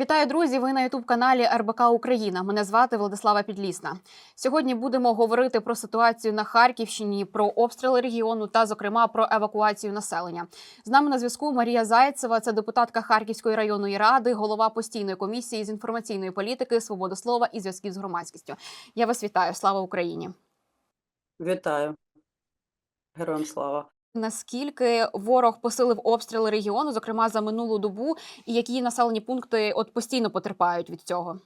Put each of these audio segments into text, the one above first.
Вітаю, друзі! Ви на ютуб каналі РБК Україна. Мене звати Владислава Підлісна. Сьогодні будемо говорити про ситуацію на Харківщині, про обстріли регіону та, зокрема, про евакуацію населення. З нами на зв'язку Марія Зайцева, це депутатка Харківської районної ради, голова постійної комісії з інформаційної політики, свободи слова і зв'язків з громадськістю. Я вас вітаю. Слава Україні! Вітаю. Героям слава. Наскільки ворог посилив обстріли регіону, зокрема за минулу добу, і які населені пункти от постійно потерпають від цього?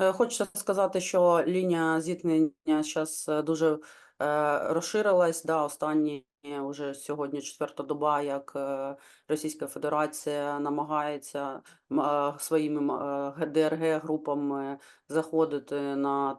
Е, Хочеться сказати, що лінія зіткнення зараз дуже е, розширилась. Да, останні вже сьогодні четверта доба, як е, Російська Федерація намагається е, своїми е, ГДРГ групами заходити на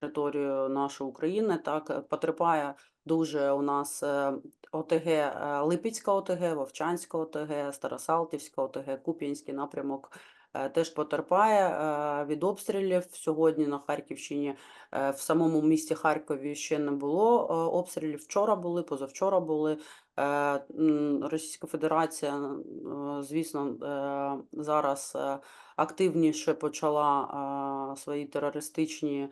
територію нашої України. Так е, потерпає дуже у нас е, ОТГ е, Липецька ОТГ, Вовчанська ОТГ, Старосалтівська ОТГ, Куп'янський напрямок е, теж потерпає від обстрілів. Сьогодні на Харківщині в самому місті Харкові ще не було обстрілів. Вчора були, позавчора були. Російська Федерація, звісно, зараз активніше почала свої терористичні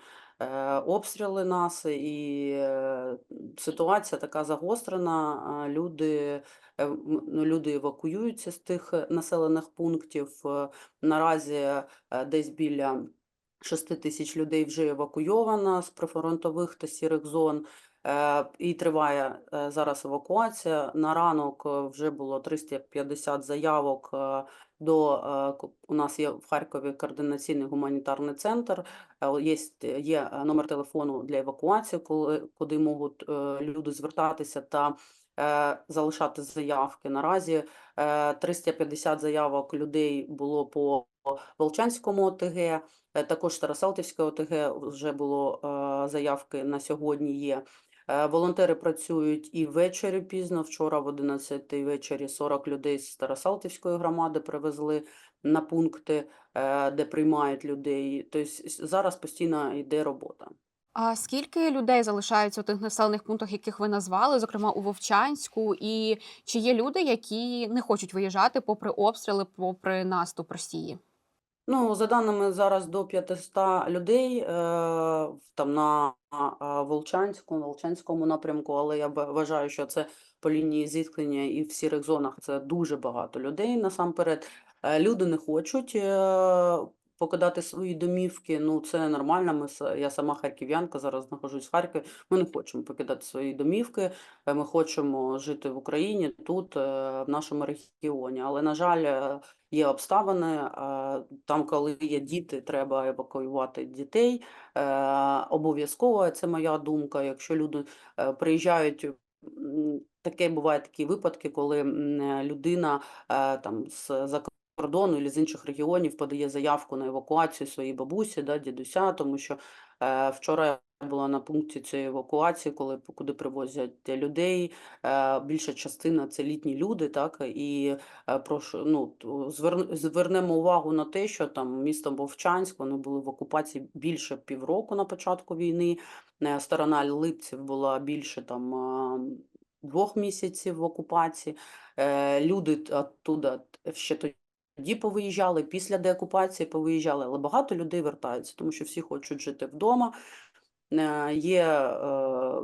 обстріли нас, і е, ситуація така загострена. Люди, ну, люди евакуюються з тих населених пунктів. Наразі десь біля 6 тисяч людей вже евакуйовано з прифронтових та сірих зон. Е, І триває е, зараз евакуація. На ранок е, вже було 350 заявок до е, у нас є в Харкові координаційний гуманітарний центр. Е, Є, є е, номер телефону для евакуації, коли куди можуть е, люди звертатися та е, залишати заявки. Наразі е, 350 заявок людей було по Волчанському ОТГ. е, Також Старосалтівське ОТГ вже було е, заявки на сьогодні є. Е, Волонтери працюють і ввечері пізно. Вчора в 11 вечері 40 людей з Старосалтівської громади привезли на пункти, е, де приймають людей. Тобто зараз постійно йде робота. А скільки людей залишаються у тих населених пунктах, яких ви назвали, зокрема у Вовчанську, і чи є люди, які не хочуть виїжджати попри обстріли, попри наступ Росії? Ну, за даними зараз до 500 людей е, там на а, Волчанську, Волчанському напрямку, але я вважаю, що це по лінії зіткнення і в сірих зонах це дуже багато людей насамперед. Е, Люди не хочуть е, покидати свої домівки. Ну, це нормально. Ми, я сама харків'янка, зараз знаходжусь в Харкові. Ми не хочемо покидати свої домівки. Е, Ми хочемо жити в Україні, тут, е, в нашому регіоні. Але, на жаль, е, є обставини. е, Там, коли є діти, треба евакуювати дітей. Е, Обов'язково це моя думка. Якщо люди е, приїжджають. Таке буває такі випадки, коли людина там з кордону і з інших регіонів подає заявку на евакуацію своїй бабусі, да, дідуся, тому що вчора була на пункті цієї евакуації, коли куди привозять людей. Е, більша частина це літні люди, так і е, прошу, ну звернемо увагу на те, що там місто Вовчанськ, вони були в окупації більше півроку на початку війни. Е, Сторона Липців була більше там двох місяців в окупації. Люди оттуда ще тоді повиїжджали, після деокупації повиїжджали, але багато людей вертаються, тому що всі хочуть жити вдома. Е, Є е,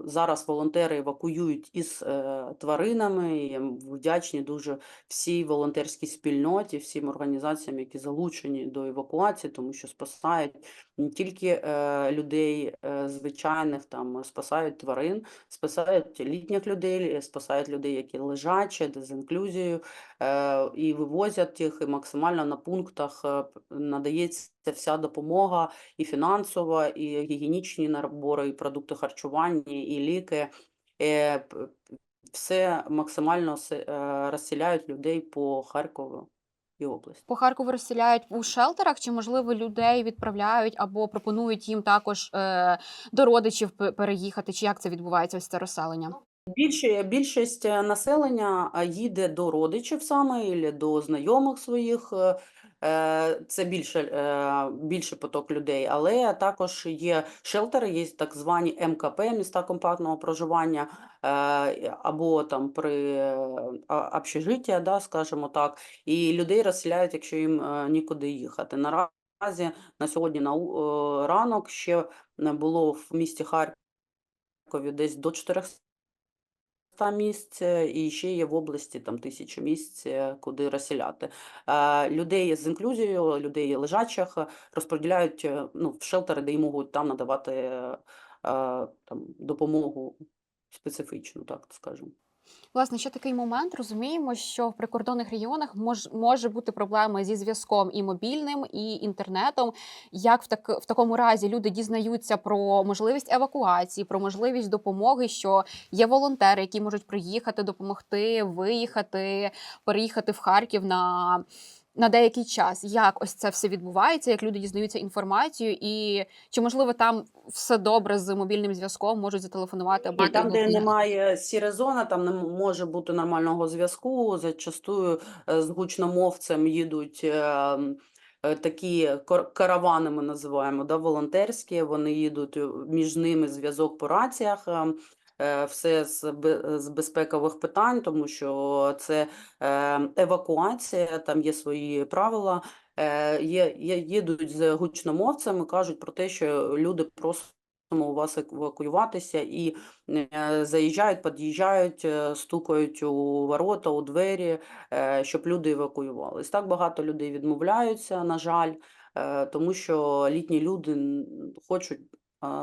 зараз волонтери евакуюють із е, тваринами. І вдячні дуже всій волонтерській спільноті, всім організаціям, які залучені до евакуації, тому що спасають не тільки е, людей е, звичайних, там спасають тварин, спасають літніх людей, е, спасають людей, які лежачі, дезінклюзією, е, і вивозять їх, і максимально на пунктах е, надається вся допомога і фінансова, і гігієнічні набори, і продукти харчування, і ліки. Е, Все максимально е, розселяють людей по Харкову і області. По Харкову розселяють у шелтерах, чи можливо людей відправляють або пропонують їм також е, до родичів переїхати? Чи як це відбувається ось це розселення? Більше, більшість е, населення їде до родичів саме, або до знайомих своїх. е, е, Це більше, е, більше поток людей, але також є шелтери, є так звані МКП, міста компактного проживання. Або там при е, общежиття, да, скажімо так, і людей розселяють, якщо їм е, нікуди їхати. Наразі на сьогодні на ранок ще було в місті Харкові десь до 400 місць, і ще є в області там тисячі місць, куди розселяти. Людей з інклюзією, людей лежачих розподіляють ну, в шелтери, де їм можуть там надавати там, допомогу специфічну, так скажемо. Власне, ще такий момент. Розуміємо, що в прикордонних регіонах мож, може бути проблема зі зв'язком і мобільним, і інтернетом. Як в так в такому разі люди дізнаються про можливість евакуації, про можливість допомоги, що є волонтери, які можуть приїхати, допомогти, виїхати, переїхати в Харків на. На деякий час, як ось це все відбувається, як люди дізнаються інформацію, і чи можливо там все добре з мобільним зв'язком, можуть зателефонувати або І там, де немає сіре зона, там не може бути нормального зв'язку. Зачастую е, з гучномовцем їдуть е, е, такі каравани, ми називаємо, да, волонтерські. Вони їдуть між ними зв'язок по раціях. Е, Все з, безпекових питань, тому що це е, евакуація, там є свої правила. Е, Є, є, їдуть з гучномовцями, кажуть про те, що люди просимо у вас евакуюватися і заїжджають, під'їжджають, стукають у ворота, у двері, щоб люди евакуювались. Так багато людей відмовляються, на жаль, тому що літні люди хочуть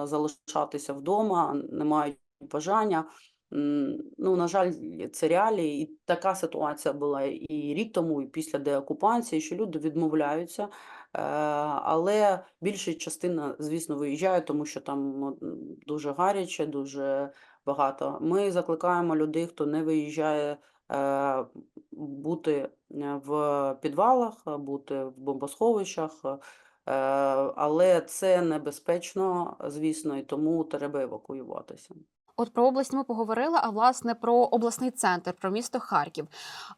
залишатися вдома, не мають бажання. Ну, на жаль, це реалії, і така ситуація була і рік тому, і після деокупації, що люди відмовляються, е, але більша частина, звісно, виїжджає, тому що там дуже гаряче, дуже багато. Ми закликаємо людей, хто не виїжджає, е, бути е, в підвалах, бути в бомбосховищах. Але це небезпечно, звісно, і тому треба евакуюватися. От про область ми поговорили, а власне про обласний центр, про місто Харків.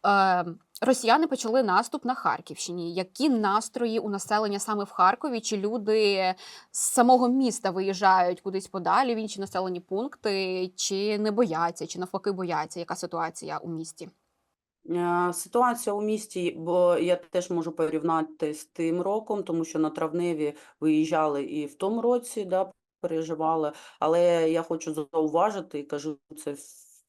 Е, росіяни почали наступ на Харківщині. Які настрої у населення саме в Харкові? Чи люди з самого міста виїжджають кудись подалі в інші населені пункти, чи не бояться, чи навпаки бояться? Яка ситуація у місті? Е, Ситуація у місті, бо я теж можу порівняти з тим роком, тому що на травневі виїжджали і в тому році, да, переживали. Але я хочу зауважити і кажу це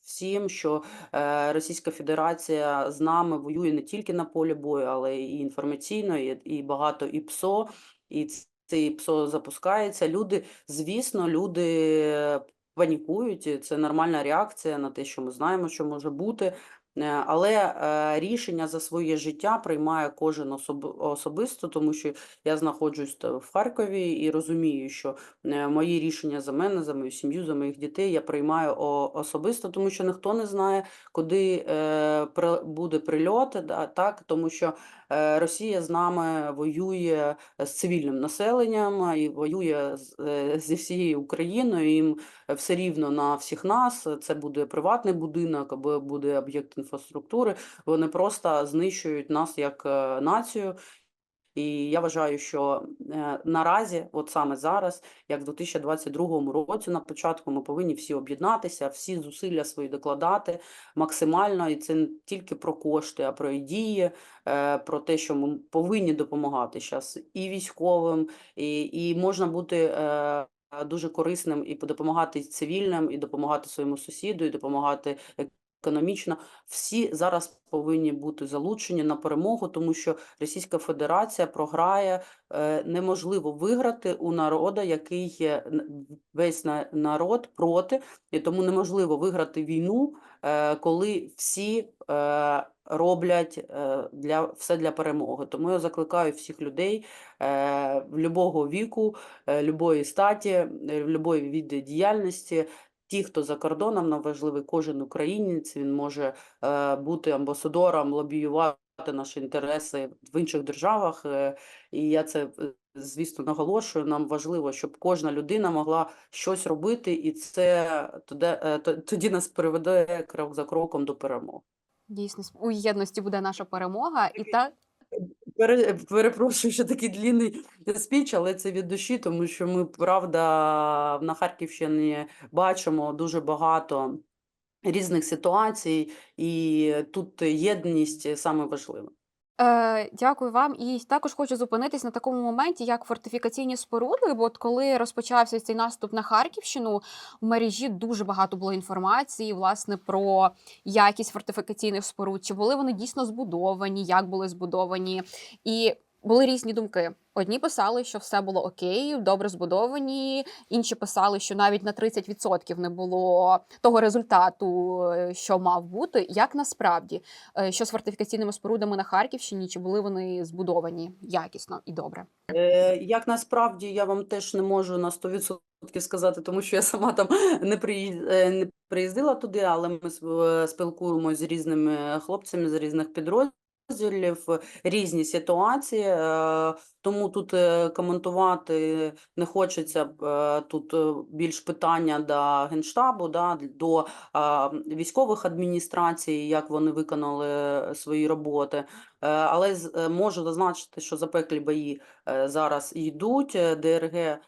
всім, що е, Російська Федерація з нами воює не тільки на полі бою, але і інформаційно, і, і багато і ПСО, і ц- це і ПСО запускається. Люди, звісно, люди панікують. Це нормальна реакція на те, що ми знаємо, що може бути. Е, Але е, рішення за своє життя приймає кожен особисто, тому що я знаходжусь в Харкові і розумію, що е, мої рішення за мене, за мою сім'ю, за моїх дітей я приймаю особисто, тому що ніхто не знає, куди буде прильот, так, тому що Росія з нами воює з цивільним населенням і воює е, зі всією Україною. Їм все рівно на всіх нас. Це буде приватний будинок або буде об'єкт інфраструктури. Вони просто знищують нас як е, націю. І я вважаю, що е, наразі, от саме зараз, як в 2022 році, на початку, ми повинні всі об'єднатися, всі зусилля свої докладати максимально. І це не тільки про кошти, а про і дії, е, про те, що ми повинні допомагати зараз і військовим, і, і можна бути. е, Дуже корисним і допомагати цивільним, і допомагати своєму сусіду, і допомагати економічно. Всі зараз повинні бути залучені на перемогу, тому що Російська Федерація програє. е, Неможливо виграти у народа, який є весь на- народ проти, і тому неможливо виграти війну, е, коли всі е, роблять е, для все для перемоги. Тому я закликаю всіх людей е, любого віку, е, любої статі, е, любої віди діяльності. Ті, хто за кордоном, нам важливий кожен українець, він може е, бути амбасадором, лобіювати наші інтереси в інших державах. е, І я це, е, звісно, наголошую. Нам важливо, щоб кожна людина могла щось робити, і це тоді, е, тоді нас приведе крок за кроком до перемоги. Дійсно, у єдності буде наша перемога, і так Пере, перепрошую, що такий длінний спіч, але це від душі, тому що ми, правда, на Харківщині бачимо дуже багато різних ситуацій, і тут єдність саме важливе. Е, дякую вам. І також хочу зупинитись на такому моменті, як фортифікаційні споруди. Бо от коли розпочався цей наступ на Харківщину, в мережі дуже багато було інформації власне про якість фортифікаційних споруд, чи були вони дійсно збудовані, як були збудовані, і були різні думки. Одні писали, що все було окей, добре збудовані. Інші писали, що навіть на 30% не було того результату, е, що мав бути. Як насправді, Е, що з фортифікаційними спорудами на Харківщині, чи були вони збудовані якісно і добре? Е, Як насправді я вам теж не можу на 100% сказати, тому що я сама там не приї- не приїздила туди, але ми спілкуємося з різними хлопцями з різних підрозділів, різні ситуації, е, тому тут е, коментувати не хочеться тут більш питання до Генштабу, да, до військових адміністрацій, як вони виконали свої роботи. Але можу зазначити, що запеклі бої зараз йдуть, ДРГ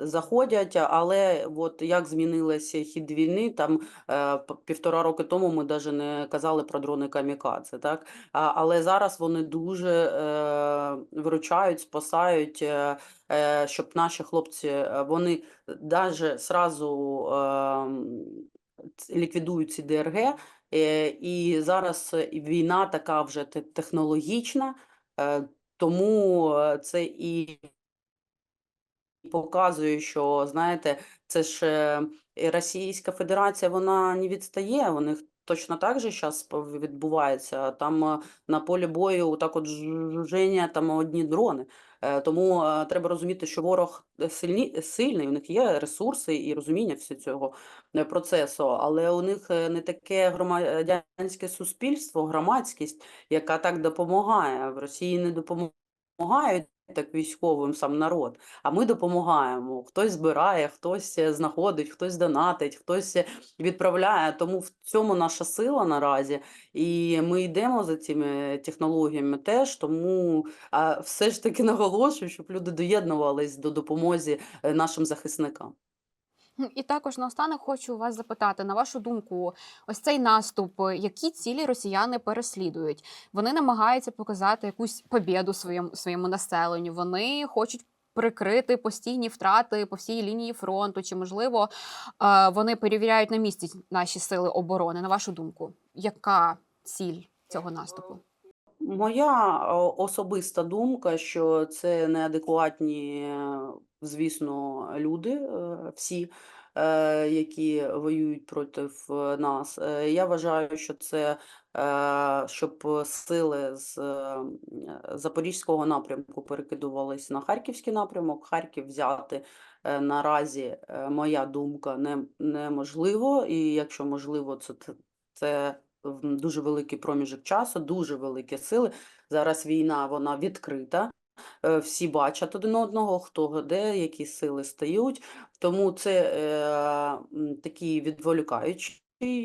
заходять, але от як змінилося хід війни, там е, півтора роки тому ми навіть не казали про дрони камікадзе, так? Але зараз вони дуже е, виручають, спасають, е, щоб наші хлопці, вони навіть сразу е, м, ц- ліквідують ці ДРГ, і зараз війна така вже технологічна, тому це і показує, що знаєте, це ж е, Російська Федерація, вона не відстає. У них точно так же зараз відбувається. Там е, на полі бою так от жужження, там одні дрони. Е, Тому треба розуміти, що ворог сильні, сильний, у них є ресурси і розуміння всього цього процесу, але у них не таке громадянське суспільство, громадськість, яка так допомагає. В Росії не допомагають так військовим сам народ. А ми допомагаємо. Хтось збирає, хтось е, знаходить, хтось донатить, хтось е, відправляє. Тому в цьому наша сила наразі. І ми йдемо за цими технологіями теж. Тому все ж таки наголошую, щоб люди доєднувались до допомоги е, нашим захисникам. І також наостанок хочу вас запитати, на вашу думку, ось цей наступ, е, які цілі росіяни переслідують? Вони намагаються показати якусь побєду своєму своєму населенню. Вони хочуть прикрити постійні втрати по всій лінії фронту. Чи можливо е, вони перевіряють на місці наші сили оборони? На вашу думку, яка ціль цього наступу? Моя особиста думка, що це неадекватні, е, звісно, люди, е, всі, е, які воюють проти нас. Е, Я вважаю, що це щоб сили з Запорізького напрямку перекидувались на Харківський напрямок. Харків взяти наразі, моя думка, не, неможливо. І якщо можливо, це- це дуже великий проміжок часу, дуже великі сили. Зараз війна вона відкрита. Е, Всі бачать один одного, хто де, які сили стають. Тому це е, м, такі відволікаючі,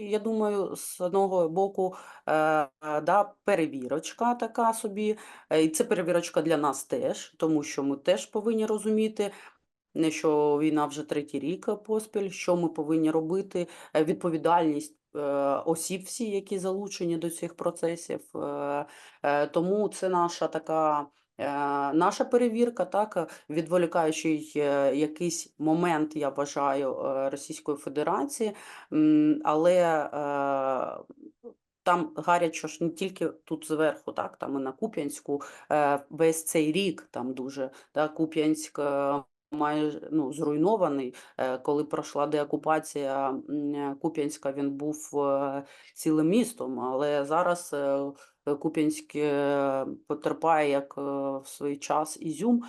я думаю, з одного боку, е, да, перевірочка така собі. Е, І це перевірочка для нас теж, тому що ми теж повинні розуміти, не що війна вже третій рік поспіль, що ми повинні робити, е, відповідальність осіб всі, які залучені до цих процесів. Тому це наша така. Е, Наша перевірка, так, відволікаючи відволікаючий е, якийсь момент, я вважаю, е, Російської Федерації, але е, там гарячо ж не тільки тут зверху, так, там і на Куп'янську е, весь цей рік там дуже, так, Куп'янськ е, майже ну, зруйнований. Е, Коли пройшла деокупація е, Куп'янська, він був е, цілим містом, але зараз Куп'янськ потерпає, як в свій час Ізюм.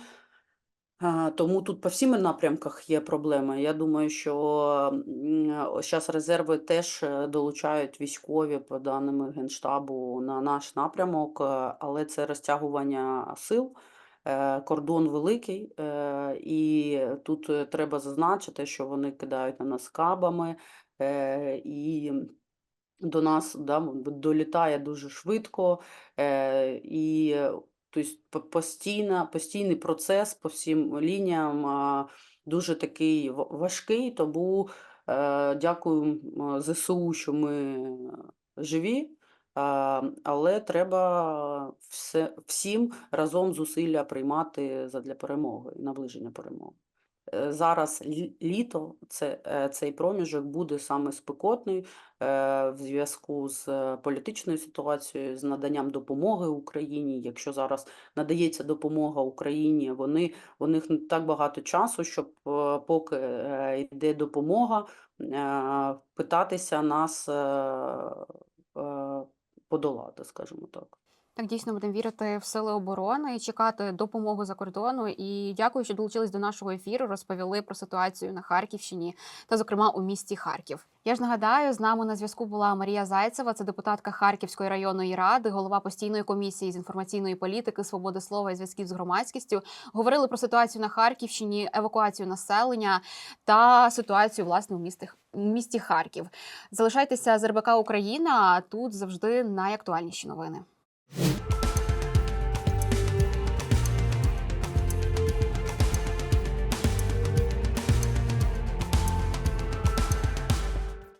Тому тут по всім напрямках є проблеми. Я думаю, що зараз резерви теж долучають військові, по даним Генштабу, на наш напрямок, але це розтягування сил. Е, Кордон великий, е, і тут е, треба зазначити, що вони кидають на нас кабами, і до нас да, долітає дуже швидко, і тобто постійна, постійний процес по всім лініям дуже такий важкий, тому Дякую ЗСУ, що ми живі, але треба все, всім разом зусилля приймати задля перемоги наближення перемоги. Е, Зараз літо, це, е, цей проміжок буде саме спекотний е, в зв'язку з політичною ситуацією, з наданням допомоги Україні. Якщо зараз надається допомога Україні, вони, у них не так багато часу, щоб поки йде допомога, питатися нас подолати, скажімо так. Так, дійсно будемо вірити в сили оборони і чекати допомоги за кордону. І дякую, що долучились до нашого ефіру. Розповіли про ситуацію на Харківщині та, зокрема, у місті Харків. Я ж нагадаю, з нами на зв'язку була Марія Зайцева, це депутатка Харківської районної ради, голова постійної комісії з інформаційної політики, свободи слова і зв'язків з громадськістю. Говорили про ситуацію на Харківщині, евакуацію населення та ситуацію власне у місті, у місті Харків. Залишайтеся з РБК Україна. Тут завжди найактуальніші новини.